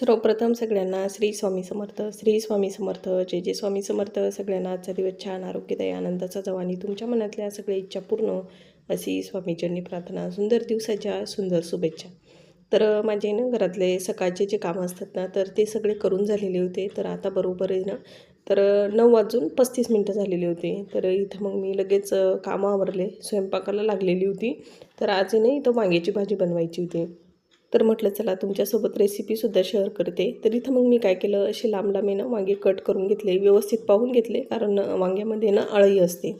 सर्वप्रथम सगळ्यांना श्री स्वामी समर्थ श्री स्वामी समर्थ जय जय स्वामी समर्थ. सगळ्यांना आजचा दिवस छान आरोग्यदायी आनंदाचा जावा आणि तुमच्या मनातल्या सगळ्या इच्छा पूर्ण अशी स्वामीचरणी प्रार्थना सुंदर दिवसाच्या सुंदर शुभेच्छा. तर माझे ना घरातले सकाळचे जे कामं असतात ना तर ते सगळे करून झालेले होते. तर आता बरोबर आहे ना तर नऊ वाजून पस्तीस मिनटं झालेली होती. तर इथं मग मी लगेच कामं आवरले स्वयंपाकाला लागलेली होती. तर आज ना इथं वांग्याची भाजी बनवायची होती. तर म्हटलं चला तुमच्यासोबत रेसिपीसुद्धा शेअर करते. तर इथं मग मी काय केलं असे लांब लांबे ना वांगे कट करून घेतले व्यवस्थित पाहून घेतले कारण वांग्यामध्ये ना अळई असते.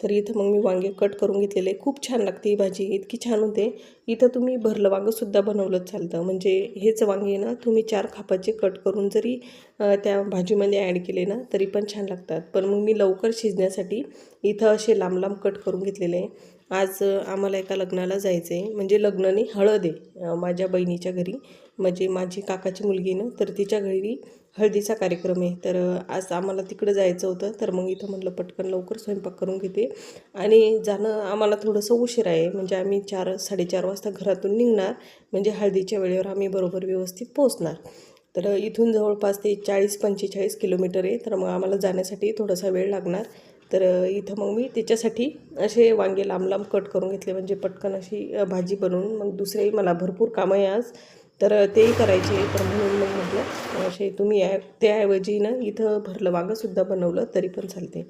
तर इथं मग मी वांगे कट करून घेतलेले. खूप छान लागते ही भाजी. इतकी छान होते. इथं तुम्ही भरलं वांगंसुद्धा बनवलं चालतं. म्हणजे हेच वांगे ना तुम्ही चार खापाचे कट करून जरी त्या भाजीमध्ये ॲड केले ना तरी पण छान लागतात. पण मग मी लवकर शिजण्यासाठी इथं असे लांब लांब कट करून घेतलेले. आज आम्हाला एका लग्नाला जायचं आहे म्हणजे लग्नाने हळद आहे माझ्या बहिणीच्या घरी. म्हणजे माझी काकाची मुलगी ना तर तिच्या घरी हळदीचा कार्यक्रम आहे. तर आज आम्हाला तिकडं जायचं होतं तर मग इथं म्हटलं पटकन लवकर स्वयंपाक करून घेते. आणि जाणं आम्हाला थोडंसं उशीर आहे. म्हणजे आम्ही चार साडेचार वाजता घरातून निघणार. म्हणजे हळदीच्या वेळेवर आम्ही बरोबर व्यवस्थित पोहोचणार. तर इथून जवळपास ते चाळीस पंचेचाळीस किलोमीटर आहे. तर मग आम्हाला जाण्यासाठी थोडासा वेळ लागणार. तर इथं मग मी त्याच्यासाठी असे वांगे लांब लांब कट करून घेतले. म्हणजे पटकन अशी भाजी बनवून. मग दुसरेही मला भरपूर कामं आहे आज. तर तेही करायचे तर म्हणून मग म्हटलं असे तुम्ही या. त्याऐवजी ना इथं भरलं वांगंसुद्धा बनवलं तरी पण चालते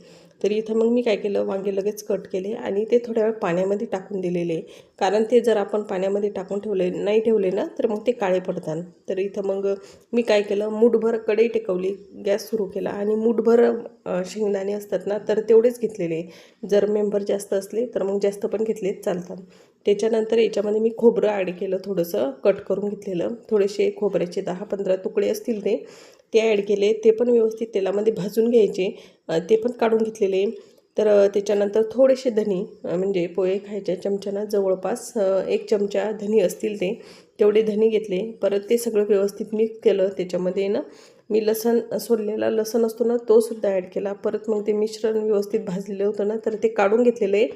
तर इथं मग मी काय केलं वांगे लगेच कट केले आणि ते थोड्या वेळ पाण्यामध्ये टाकून दिलेले कारण ते जर आपण पाण्यामध्ये टाकून ठेवले नाही ठेवले ना तर मग ते काळे पडतात. तर इथं मग मी काय केलं मूठभर कढई टेकवली गॅस सुरू केला आणि मूठभर शेंगदाणे असतात ना तर तेवढेच घेतलेले जर मेंबर जास्त असले तर मग जास्त पण घेतले चालतात. त्याच्यानंतर याच्यामध्ये मी खोबरं ॲड केलं थोडंसं कट करून घेतलेलं. थोडेसे खोबऱ्याचे दहा पंधरा तुकडे असतील ते. ते ॲड केले. ते पण व्यवस्थित तेलामध्ये भाजून घ्यायचे. ते पण काढून घेतलेले. तर त्याच्यानंतर थोडेसे धनी म्हणजे पोहे खायच्या चमच्यानं जवळपास एक चमचा धनी असतील ते. तेवढे धनी घेतले. परत ते सगळं व्यवस्थित मिक्स केलं त्याच्यामध्ये ना. मी लसण सोललेला लसण असतो ना तोसुद्धा ॲड केला. परत मग ते मिश्रण व्यवस्थित भाजलेलं होतं ना तर ते काढून घेतलेले.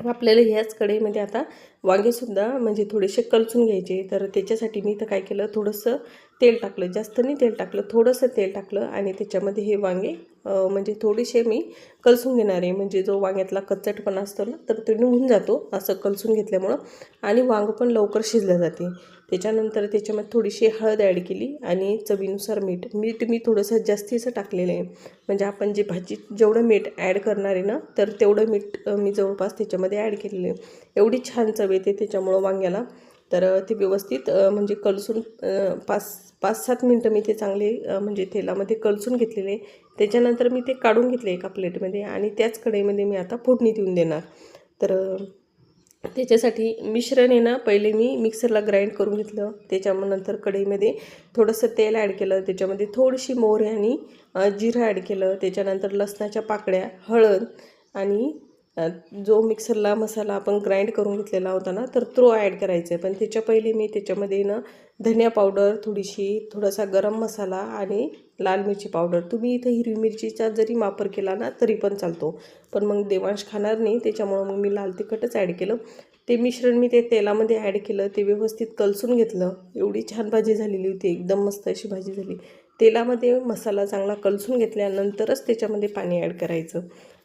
आपल्याला ह्याच कढईमध्ये आता वांगेसुद्धा म्हणजे थोडेसे कलसून घ्यायचे. तर त्याच्यासाठी मी तर काय केलं थोडंसं तेल टाकलं. जास्त नाही तेल टाकलं थोडंसं तेल टाकलं आणि त्याच्यामध्ये हे वांगे म्हणजे थोडेसे मी कलसून घेणार आहे. म्हणजे जो वांग्यातला कच्चटपणा असतो ना तर तो निघून जातो असं कलसून घेतल्यामुळं. आणि वांग पण लवकर शिजलं जाते. त्याच्यानंतर त्याच्यामध्ये थोडीशी हळद ॲड केली आणि चवीनुसार मीठ. मीठ मी थोडंसं जास्तीचं टाकलेलं आहे. म्हणजे आपण जे भाजीत जेवढं मीठ ॲड करणार आहे ना तर तेवढं मीठ मी जवळपास त्याच्यामध्ये ॲड केलेलं आहे. एवढी छान चव येते त्याच्यामुळं वांग्याला. तर ते व्यवस्थित म्हणजे कलसून पाच पाच सात मिनटं मी ते चांगले म्हणजे तेलामध्ये कलसून घेतलेले त्याच्यानंतर मी ते काढून घेतले एका प्लेटमध्ये आणि त्याच कढईमध्ये मी आता फोडणी देऊन देणार. तर त्याच्यासाठी मिश्रण आहे ना पहिले मी मिक्सरला ग्राइंड करून घेतलं. त्याच्यानंतर कढईमध्ये थोडंसं तेल ॲड केलं. त्याच्यामध्ये थोडीशी मोहरी आणि जिरं ॲड केलं. त्याच्यानंतर लसणाच्या पाकळ्या हळद आणि जो मिक्सरला मसाला आपण ग्राइंड करून घेतलेला होता ना तर तो ॲड करायचा. आहे पण त्याच्या पहिले मी त्याच्यामध्ये ना धनिया पावडर थोडीशी थोडासा गरम मसाला आणि लाल मिरची पावडर तुम्ही इथं हिरवी मिरचीचा जरी वापर केला ना तरी पण चालतो. पण मग देवांश खाणार नाही त्याच्यामुळं मग मी लाल तिखटच ॲड केलं. ते मिश्रण मी ते तेलामध्ये ॲड केलं ते व्यवस्थित कलसून घेतलं. एवढी छान भाजी झालेली होती एकदम मस्त अशी भाजी झाली. तेलामध्ये मसाला चांगला कलसून घेतल्यानंतरच त्याच्यामध्ये पाणी ॲड करायचं.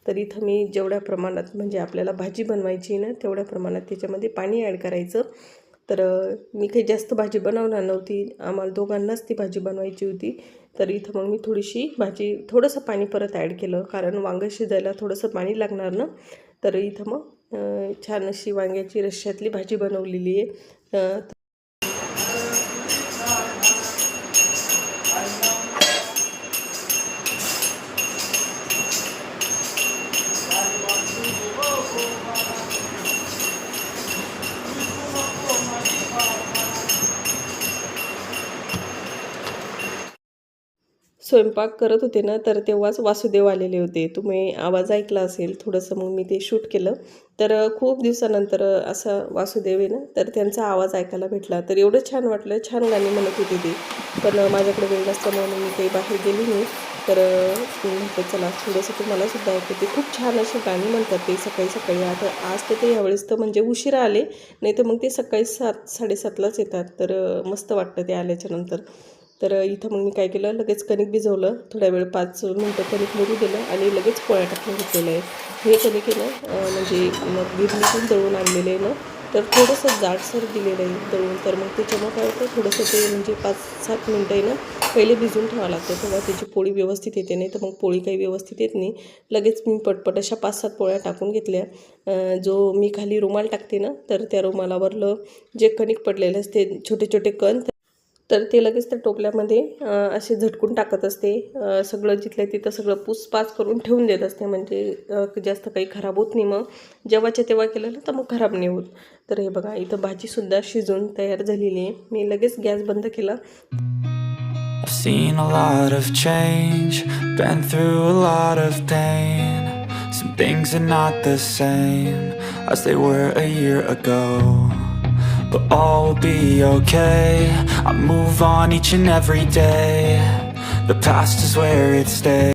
तर इथं मी जेवढ्या प्रमाणात म्हणजे आपल्याला भाजी बनवायची ना तेवढ्या प्रमाणात त्याच्यामध्ये पाणी ॲड करायचं. तर मी काही जास्त भाजी बनवणार नव्हती. आम्हाला दोघांनाच ती भाजी बनवायची होती. तर इथं मग मी थोडीशी भाजी थोडंसं पाणी परत ॲड केलं. कारण वांगं शिजायला थोडंसं पाणी लागणार ना. तर इथं मग छान अशी वांग्याची रश्श्यातली भाजी बनवलेली आहे. स्वयंपाक करत होते ना तर तेव्हाच वासुदेव आलेले होते. तुम्ही आवाज ऐकला असेल थोडंसं मग मी ते शूट केलं. तर खूप दिवसानंतर असं वासुदेव आहे ना तर त्यांचा आवाज ऐकायला भेटला. तर एवढं छान वाटलं छान गाणी म्हणत होती ते. पण माझ्याकडे वेळ नसल्यामुळे मी काही बाहेर गेली नाही. तर म्हटलं चला थोडंसं तुम्हाला सुद्धा ऐकते खूप छान अशी गाणी म्हणतात ते सकाळी सकाळी. आता आज तर ते यावेळेस तर म्हणजे उशिरा आले नाही तर मग ते सकाळी सात साडेसातलाच येतात. तर मस्त वाटतं ते आल्याच्यानंतर तर इथं मग मी काय केलं लगेच कणिक भिजवलं. थोड्या वेळ पाच मिनटं कणिक मुरू दिलं आणि लगेच पोळ्या टाकून घेतलेलं आहे. हे कणिक आहे ना म्हणजे मग गिरणीतून दळून आणलेलं आहे ना तर थोडंसं जाडसर दिलेलं आहे दळून. तर मग त्याच्यामुळं काय होतं थोडंसं ते म्हणजे पाच सात मिनटं आहे ना पहिले भिजून ठेवावं लागतं. तेव्हा त्याची पोळी व्यवस्थित येते नाही तर मग पोळी काही व्यवस्थित येत नाही. लगेच मी पटपट अशा पाच सात पोळ्या टाकून घेतल्या. जो मी खाली रुमाल टाकते ना तर त्या रुमालावरलं जे कणिक पडलेलं असते छोटे छोटे कण तर ते लगेच त्या टोपल्यामध्ये असे झटकून टाकत असते. सगळं जिथलं तिथं सगळं पूसपास करून ठेवून देत असते. म्हणजे जास्त काही खराब होत नाही मग. जेव्हाच्या तेव्हा केलं ना तर मग खराब नाही होत. तर हे बघा इथं भाजीसुद्धा शिजून तयार झालेली आहे. मी लगेच गॅस बंद केला. I've seen a lot of change, been through a lot of pain. Some things are not the same as they were a year ago. But all will be okay. I move on each and every day. The past is where it stays.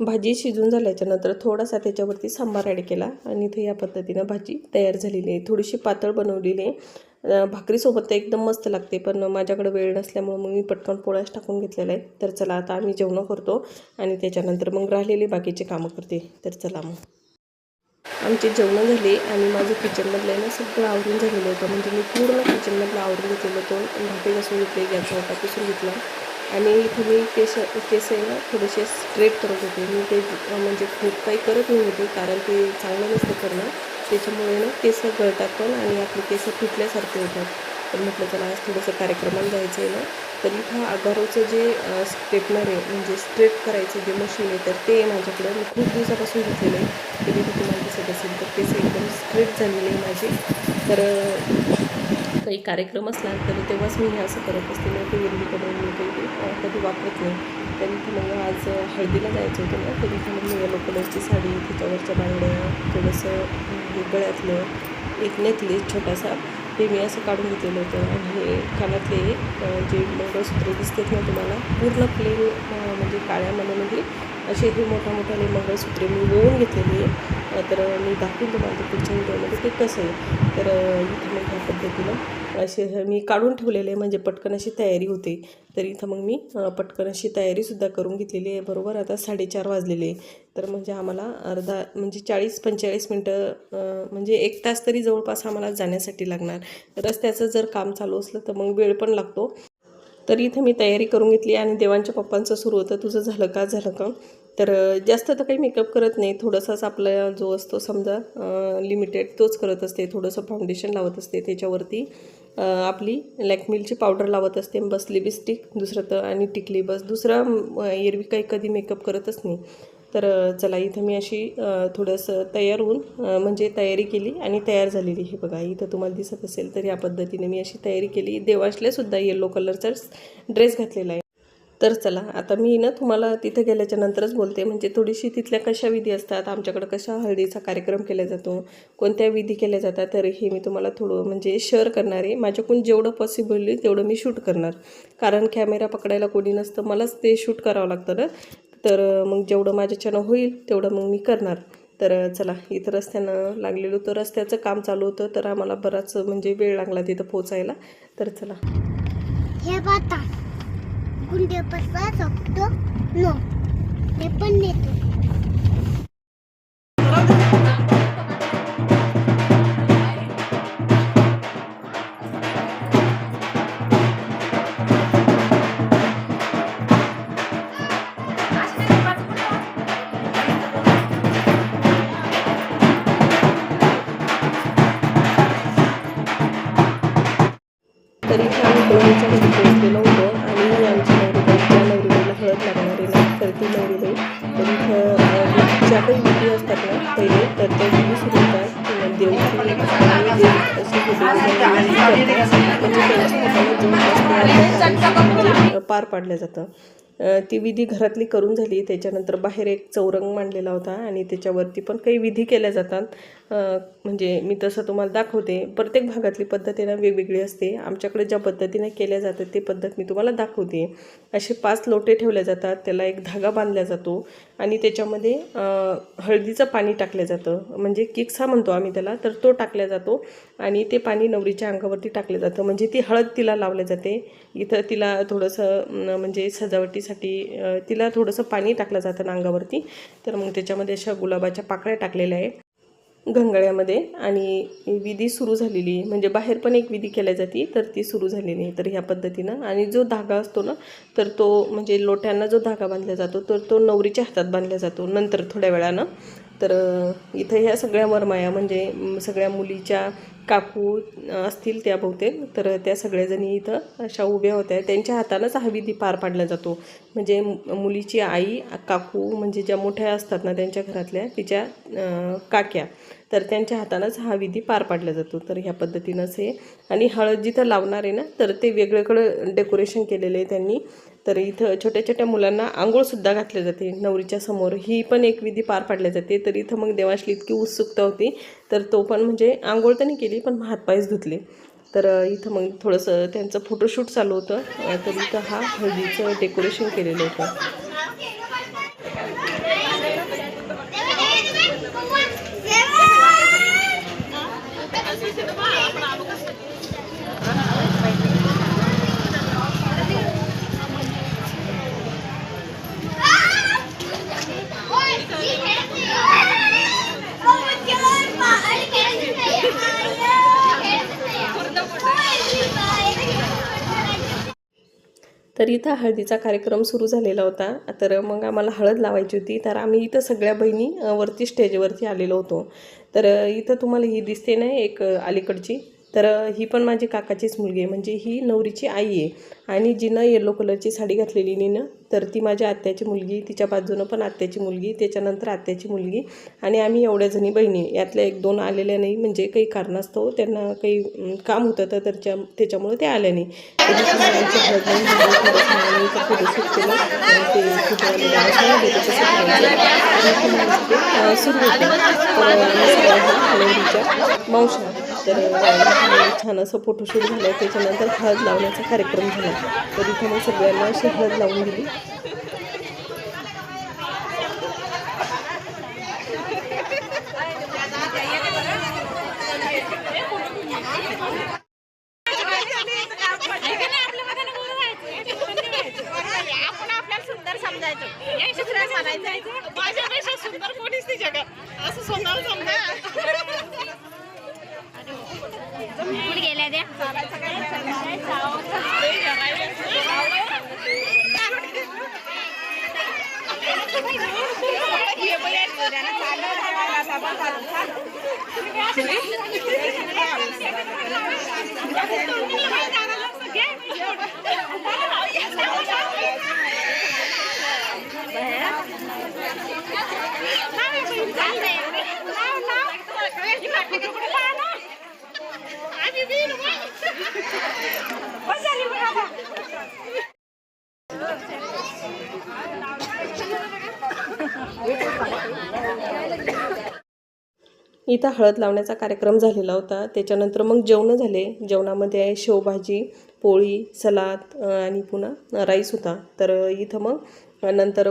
भाजी शिजून झाल्याच्यानंतर थोडासा त्याच्यावरती sambar add केला आणि इथे या पद्धतीनं भाजी तयार झालेली आहे थोडीशी पातळ बनवलेली आहे भाकरीसोबत तर एकदम मस्त लागते पण माझ्याकडे वेळ नसल्यामुळे मग मी पटकन पोळ्याच टाकून घेतलेला आहे तर चला आता आम्ही जेवणं करतो आणि त्याच्यानंतर मग राहिलेली बाकीचे कामं करते तर चला मग आमचे जेवणं झाले आणि माझं किचनमधलं आहे ना सगळं आवरून झालेलं होतं. म्हणजे मी पूर्ण किचनमधलं आवरून घेतलेलं होतं. भांडे घेतले गॅस ओटा घेतला. आणि इथे मी केस केस आहे ना थोडेसे स्ट्रेट करत होते. मी ते म्हणजे खूप काही करत नाही होते कारण ते चांगलं नसतं करणं. त्याच्यामुळे ना केस गळतात पण आणि आपले केस तुटल्यासारखे होतात. तर म्हटलं चला आज थोडंसं कार्यक्रमाला जायचं आहे ना. तर इथं अगारोचं जे स्ट्रेटनर आहे म्हणजे स्ट्रेट करायचं जे मशीन आहे तर ते माझ्याकडे माझ्याकडं मी खूप दिवसापासून घेतलेलं आहे. ते मी तुम्हाला दिसत असेल तर तेच एकदम स्ट्रेट झालेले आहे माझे. तर काही कार्यक्रम असला तर तेव्हाच मी हे असं करत असते. मग ते एरवी मी काही कधी वापरत नाही. तर इथे मला आज हळदीला जायचं होतं ना तर इथे मग मी येलो कलरची साडी त्याच्यावरच्या बांगड्या थोडंसं गळ्यातलं एक नेकलेस छोटासा ते मी असं काढून घेतलेलं होतं. आणि हे कानातले जे मंगळसूत्र दिसतात ना तुम्हाला पूर्ण प्लेन म्हणजे काळ्यामध्ये म्हणजे असे हे मोठ्या मोठ्याने मंगळसूत्रे मी मिळवून घेतलेली आहे तर मी दाखवून तुम्हाला ते पुढच्या व्हिडिओमध्ये ते कसं आहे. तर अं, इथं ह्या पद्धतीनं असे मी काढून ठेवलेले आहे. म्हणजे पटकन अशी तयारी होते. तर इथं मग मी पटकन अशी तयारीसुद्धा करून घेतलेली आहे. बरोबर? आता साडेचार वाजलेले तर म्हणजे आम्हाला अर्धा म्हणजे चाळीस पंचेचाळीस मिनटं म्हणजे एक तास तरी जवळपास आम्हाला जाण्यासाठी लागणार. रस्त्याचं जर काम चालू असलं तर मग वेळ पण लागतो. तर इथं मी तयारी करून घेतली आणि देवांच्या पप्पांचं सुरू होतं. तुझं झालं का? झालं का? तर जास्त तर काही मेकअप करत नाही. थोडासाच आपला जो असतो समजा लिमिटेड तोच करत असते. थोडंसं फाउंडेशन लावत असते त्याच्यावरती. आपली लॅकमिलची पावडर लावत असते बस लिपस्टिक दुसरं तर आणि टिकली बस. दुसरा एरवी काही कधी मेकअप करतच नाही. तर चला इथं मी अशी थोडंसं तयार होऊन म्हणजे तयारी केली आणि तयार झालेली हे बघा इथं तुम्हाला दिसत असेल तर या पद्धतीने मी अशी तयारी केली. देवाशल्यासुद्धा येल्लो येलो ड्रेस घातलेला आहे. तर चला आता मी ना तुम्हाला तिथे गेल्याच्या नंतरच बोलते. म्हणजे थोडीशी तिथल्या कशा विधी असतात आमच्याकडं कशा हळदीचा कार्यक्रम केला जातो कोणत्या विधी केल्या जातात तर हे मी तुम्हाला थोडं म्हणजे शेअर करणार आहे. माझ्याकडून जेवढं पॉसिबल होईल तेवढं मी शूट करणार. कारण कॅमेरा पकडायला कोणी नसतं मलाच ते शूट करावं लागतं ना. तर मग जेवढं माझ्याच्यानं होईल तेवढं मग मी करणार. तर चला इथं रस्त्यानं लागलेलो तर रस्त्याचं काम चालू होतं तर आम्हाला बराच म्हणजे वेळ लागला तिथं पोचायला तर चला. हे बघा गुंडे बसवा शकतो नो ते पण पार पाडलं जातं. ती विधी घरातली करून झाली त्याच्यानंतर बाहेर एक चौरंग मांडलेला होता आणि त्याच्यावरती पण काही विधी केल्या जातात. म्हणजे मी तसं तुम्हाला दाखवते. प्रत्येक भागातली पद्धत ना वेगवेगळी असते. आमच्याकडे ज्या पद्धतीने केल्या जातात ते पद्धत मी तुम्हाला दाखवते. असे पाच लोटे ठेवले जातात. त्याला एक धागा बांधला जातो आणि त्याच्यामध्ये हळदीचं पाणी टाकलं जातं. म्हणजे किक्सा म्हणतो आम्ही त्याला तर तो टाकला जातो आणि ते पाणी नवरीच्या अंगावरती टाकलं जातं. म्हणजे ती हळद तिला लावली जाते. इथं तिला थोडंसं म्हणजे सजावटीसाठी तिला थोडंसं पाणी टाकलं जातं अंगावरती. तर मग त्याच्यामध्ये अशा गुलाबाच्या पाकळ्या टाकलेल्या आहे गंगाळ्यामध्ये आणि विधी सुरू झालेली म्हणजे बाहेर पण एक विधी केल्या जाते तर ती सुरू झालेली आहे तर ह्या पद्धतीनं. आणि जो धागा असतो ना तर तो म्हणजे लोट्यांना जो धागा बांधला जातो तर तो नवरीच्या हातात बांधला जातो नंतर थोड्या वेळानं. तर इथं ह्या सगळ्या वरमाया म्हणजे सगळ्या मुलीच्या काकू असतील त्या बहुतेक. तर त्या सगळ्याजणी इथं अशा उभ्या होत्या. त्यांच्या हातानंच हा विधी पार पाडला जातो. म्हणजे मुलीची आई काकू म्हणजे ज्या मोठ्या असतात ना त्यांच्या घरातल्या तिच्या काक्या तर त्यांच्या हातानंच हा विधी पार पाडला जातो. तर ह्या पद्धतीनंच हे. आणि हळद जिथं लावणार आहे ना तर ते वेगळेकडं डेकोरेशन केलेलं आहे त्यांनी. तर इथं छोट्या छोट्या मुलांना आंघोळसुद्धा घातली जाते. नवरीच्या समोर ही पण एक विधी पार पाडली जाते. तर इथं मग देवाशली इतकी उत्सुकता होती. तर तो पण म्हणजे आंघोळ तर नाही केली पण हातपायच धुतले. तर इथं मग थोडंसं त्यांचं फोटोशूट चालू होतं. तर इथं हा हळदीचं डेकोरेशन केलेलं होतं. तर इथं हळदीचा कार्यक्रम सुरू झालेला होता. तर मग आम्हाला हळद लावायची होती. तर आम्ही इथं सगळ्या बहिणी वरती स्टेजवरती आलेलो होतो. तर इथं तुम्हाला ही दिसते ना एक अलीकडची. तर ही पण माझी काकाचीच मुलगी आहे. म्हणजे ही नवरीची आई आहे. आणि जिनं येलो कलरची साडी घातलेली नीनं तर ती माझ्या आत्याची मुलगी तिच्या बाजूनं पण आत्याची मुलगी त्याच्यानंतर आत्याची मुलगी. आणि आम्ही एवढ्या जणी बहिणी यातल्या एक दोन आलेल्या नाही. म्हणजे काही कारणास्तव त्यांना काही काम होतं तर त्याच्या त्याच्यामुळे ते आल्या नाही. सुरू होते. मावशा तर छान असं फोटोशूट झालं. त्याच्यानंतर हळद लावण्याचा कार्यक्रम झाला. तर इथं मग सगळ्यांना अशी हळद लावून दिली. आपण आपल्याला सुंदर समजायचं. या दुसऱ्या म्हणायचं माझ्यापेक्षा सुंदर कोणीच नाही जगात असं सोनार समजा कुठे गेल्या त्या इथं हळद लावण्याचा कार्यक्रम झालेला होता. त्याच्यानंतर मग जेवणं झाले. जेवणामध्ये आहे शेवभाजी पोळी सलाद आणि पुन्हा राईस होता. तर इथं मग नंतर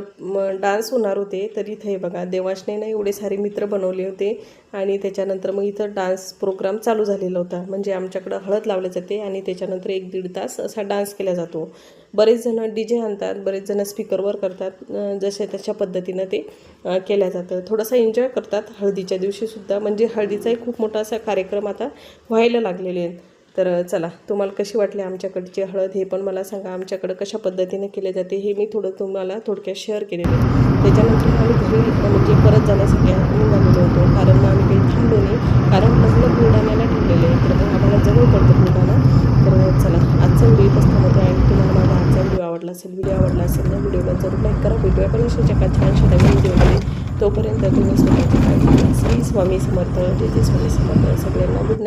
डान्स होणार होते. तर इथं हे बघा देवाशनेनं एवढे सारे मित्र बनवले होते. आणि त्याच्यानंतर मग इथं डान्स प्रोग्राम चालू झालेला होता. म्हणजे आमच्याकडं हळद लावले जाते आणि त्याच्यानंतर एक दीड तास असा डान्स केला जातो. बरेच जण डी जे आणतात बरेच जण स्पीकरवर करतात जसे तशा पद्धतीनं ते केल्या जातं. थोडासा एन्जॉय करतात हळदीच्या दिवशीसुद्धा म्हणजे हळदीचाही खूप मोठा असा कार्यक्रम आता व्हायला लागलेले आहेत. तर चला तुम्हाला कशी वाटली आमच्याकडची हळद हे पण मला सांगा. आमच्याकडं कशा पद्धतीने केले जाते हे मी थोडं तुम्हाला थोडक्यात शेअर केलेलं आहे. त्याच्यानंतर आम्ही घरी म्हणजे परत जाण्यासाठी निघालेलो होतो. कारण मग आम्ही काही थांबलो नाही. कारण लग्न बुलढाण्याला ठेवलेलं आहे. तर मग आम्हाला जवळ पडतं बुलढाणा. तर चला आजचा व्हिडिओ पुस्तकामध्ये आणि तुम्हाला माझा आजचा व्हिडिओ आवडला असेल व्हिडिओ आवडला असेल ना व्हिडिओला जरूर लाईक करा. भेटूया पण अशाच एका छानशा नवीन व्हिडिओमध्ये तोपर्यंत तुम्ही स्वतःची काळजी घ्या श्री स्वामी समर्थ जे स्वामी समर्थ सगळ्यांना गुड